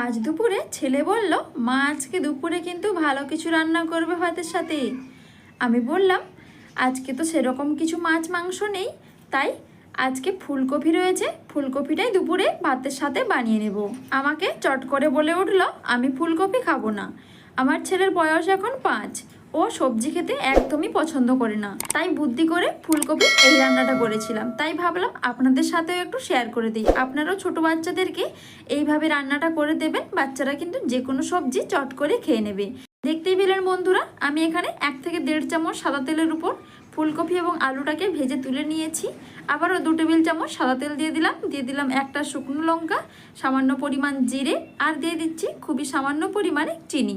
আজ দুপুরে ছেলে বলল, মা আজকে দুপুরে কিন্তু ভালো কিছু রান্না করবে ভাতের সাথে। আমি বললাম, আজকে তো সেরকম কিছু মাছ মাংস নেই, তাই আজকে ফুলকপি রয়েছে, ফুলকপিটাই দুপুরে ভাতের সাথে বানিয়ে নেব। আমাকে চট করে বলে উঠল, আমি ফুলকপি খাব না। আমার ছেলের বয়স এখন পাঁচ। ও সবজি খেতে একদমই পছন্দ করে না। তাই বুদ্ধি করে ফুলকপি এই রান্নাটা করেছিলাম। তাই ভাবলাম আপনাদের সাথেও একটু শেয়ার করে দিই। আপনারাও ছোট বাচ্চাদেরকে এইভাবে রান্নাটা করে দেবেন। বাচ্চারা কিন্তু যে কোনো সবজি চট করে খেয়ে নেবে। দেখতেই পেলেন বন্ধুরা, আমি এখানে এক থেকে দেড় চামচ সাদা তেলের উপর ফুলকপি এবং আলুটাকে ভেজে তুলে নিয়েছি। আবারও দু টেবিল চামচ সাদা তেল দিয়ে দিলাম। দিয়ে দিলাম একটা শুকনো লঙ্কা, সামান্য পরিমাণ জিরে, আর দিয়ে দিচ্ছি খুবই সামান্য পরিমাণে চিনি।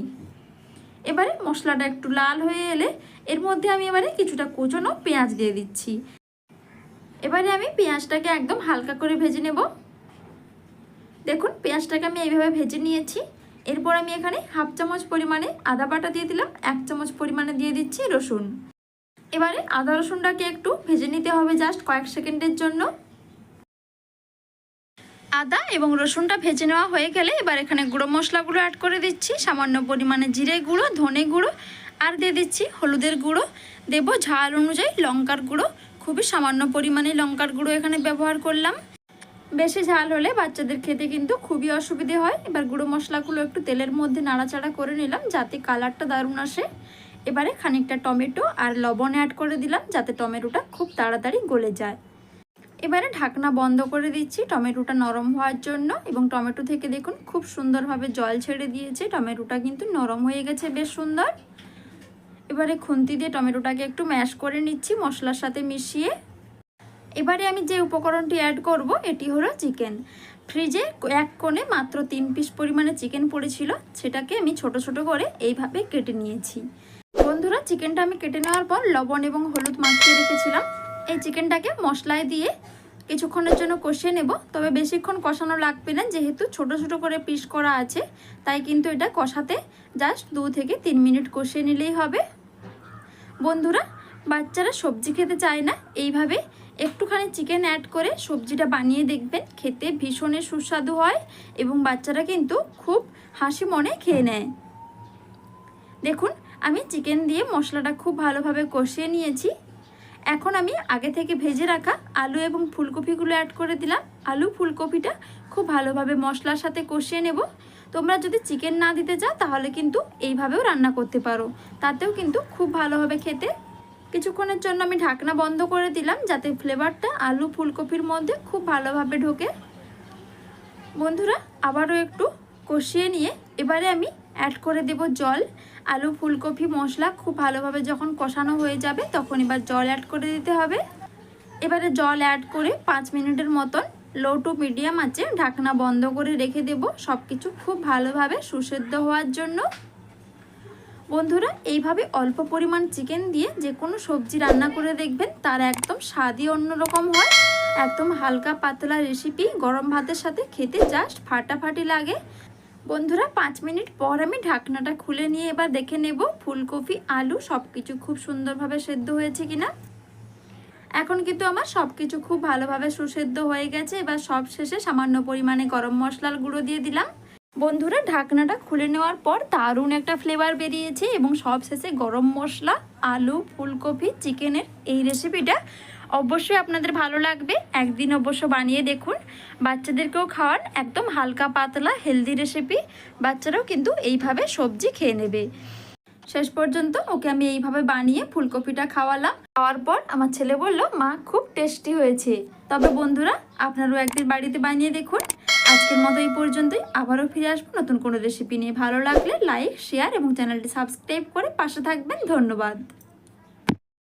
এবারে মশলাটা একটু লাল হয়ে এলে এর মধ্যে আমি এবারে কিছুটা কুচনো পেঁয়াজ দিয়ে দিচ্ছি। এবারে আমি পেঁয়াজটাকে একদম হালকা করে ভেজে নেব। দেখুন, পেঁয়াজটাকে আমি এইভাবে ভেজে নিয়েছি। এরপর আমি এখানে হাফ চামচ পরিমাণে আদা বাটা দিয়ে দিলাম, এক চামচ পরিমাণে দিয়ে দিচ্ছি রসুন। এবারে আদা রসুনটাকে একটু ভেজে নিতে হবে জাস্ট কয়েক সেকেন্ডের জন্য। আদা এবং রসুনটা ভেজে নেওয়া হয়ে গেলে এবার এখানে গুঁড়ো মশলাগুলো অ্যাড করে দিচ্ছি। সামান্য পরিমাণে জিরে গুঁড়ো, ধনে গুঁড়ো আর দিয়ে দিচ্ছি হলুদের গুঁড়ো। দেবো ঝাল অনুযায়ী লঙ্কার গুঁড়ো। খুবই সামান্য পরিমাণে লঙ্কার গুঁড়ো এখানে ব্যবহার করলাম। বেশি ঝাল হলে বাচ্চাদের খেতে কিন্তু খুবই অসুবিধে হয়। এবার গুঁড়ো মশলাগুলো একটু তেলের মধ্যে নাড়াচাড়া করে নিলাম যাতে কালারটা দারুণ আসে। এবারে খানিকটা টমেটো আর লবণ অ্যাড করে দিলাম যাতে টমেটোটা খুব তাড়াতাড়ি গলে যায়। এবারে ঢাকনা বন্ধ করে দিচ্ছি। টমেটোটা নরম হওয়ার জন্য এবং টমেটো থেকে দেখুন খুব সুন্দরভাবে জল ছেড়ে দিয়েছে। টমেটোটা কিন্তু নরম হয়ে গেছে, বেশ সুন্দর। এবারে খুন্তি দিয়ে টমেটোটাকে একটু ম্যাশ করে নিচ্ছি মশলার সাথে মিশিয়ে। এবারে আমি যে উপকরণটি অ্যাড করব, এটি হলো চিকেন। ফ্রিজে এক কোণে মাত্র তিন পিস পরিমাণে চিকেন পড়েছিল, সেটাকে আমি ছোট ছোট করে এইভাবে কেটে নিয়েছি। বন্ধুরা, চিকেনটা আমি কেটে নেওয়ার পর লবণ এবং হলুদ মাখিয়ে রেখেছিলাম। এই চিকেনটাকে মশলায় দিয়ে কিছুক্ষণের জন্য কষিয়ে নেব। তবে বেশিক্ষণ কষানো লাগবে না, যেহেতু ছোট ছোট করে পিস করা আছে, তাই কিন্তু এটা কষাতে জাস্ট দু থেকে তিন মিনিট কষিয়ে নিলেই হবে। বন্ধুরা, বাচ্চারা সবজি খেতে চায় না, এইভাবে একটুখানি চিকেন অ্যাড করে সবজিটা বানিয়ে দেখবেন, খেতে ভীষণই সুস্বাদু হয় এবং বাচ্চারা কিন্তু খুব হাসি মনে খেয়ে নেয়। দেখুন, আমি চিকেন দিয়ে মশলাটা খুব ভালোভাবে কষিয়ে নিয়েছি। এখন আমি আগে থেকে ভেজে রাখা আলু এবং ফুলকপিগুলো অ্যাড করে দিলাম। আলু, ফুলকপিটা খুব ভালোভাবে মশলার সাথে কষিয়ে নেব। তোমরা যদি চিকেন না দিতে চাও, তাহলে কিন্তু এইভাবেও রান্না করতে পারো। তাতেও কিন্তু খুব ভালো হবে খেতে। কিছুক্ষণের জন্য আমি ঢাকনা বন্ধ করে দিলাম, যাতে ফ্লেভারটা আলু, ফুলকপির মধ্যে খুব ভালোভাবে ঢোকে। বন্ধুরা, আবারও একটু কষিয়ে নিয়ে এবারে আমি অ্যাড করে দেব জল। আলু, ফুলকপি, মশলা খুব ভালোভাবে যখন কষানো হয়ে যাবে তখন এবার জল অ্যাড করে দিতে হবে। এবারে জল অ্যাড করে পাঁচ মিনিটের মতন লো টু মিডিয়াম আছে ঢাকনা বন্ধ করে রেখে দেব। সব কিছু খুব ভালোভাবে সুসেদ্ধ হওয়ার জন্য। বন্ধুরা, এইভাবে অল্প পরিমাণ চিকেন দিয়ে যে কোনো সবজি রান্না করে দেখবেন, তার একদম স্বাদই অন্যরকম হয়। একদম হালকা পাতলা রেসিপি গরম ভাতের সাথে খেতে জাস্ট ফাটাফাটি লাগে। বন্ধুরা, পাঁচ মিনিট পর আমি ঢাকনাটা খুলে নিয়ে এবার দেখে নেব ফুলকপি, আলু সব কিছু খুব সুন্দরভাবে সেদ্ধ হয়েছে কিনা। এখন কিন্তু আমার সব কিছু খুব ভালোভাবে সুসেদ্ধ হয়ে গেছে। এবার সব শেষে সামান্য পরিমাণে গরম মশলার গুঁড়ো দিয়ে দিলাম। বন্ধুরা, ঢাকনাটা খুলে নেওয়ার পর দারুণ একটা ফ্লেভার বেরিয়েছে এবং সব শেষে গরম মশলা, আলু, ফুলকপি চিকেনের এই রেসিপিটা অবশ্যই আপনাদের ভালো লাগবে। একদিন অবশ্য বানিয়ে দেখুন। বাচ্চাদেরকেও খাওয়ান একদম হালকা পাতলা হেলদি রেসিপি বাচ্চারাও কিন্তু এইভাবে সবজি খেয়ে নেবে। শেষ পর্যন্ত ওকে আমি এইভাবে বানিয়ে ফুলকপিটা খাওয়ালাম। খাওয়ার পর আমার ছেলে বলল, মা, খুব টেস্টি হয়েছে। তবে বন্ধুরা, আপনারাও একদিন বাড়িতে বানিয়ে দেখুন। আজকের মতো এই পর্যন্তই। আবারও ফিরে আসব নতুন কোনো রেসিপি নিয়ে। ভালো লাগলে লাইক শেয়ার এবং চ্যানেলটি সাবস্ক্রাইব করে পাশে থাকবেন। ধন্যবাদ।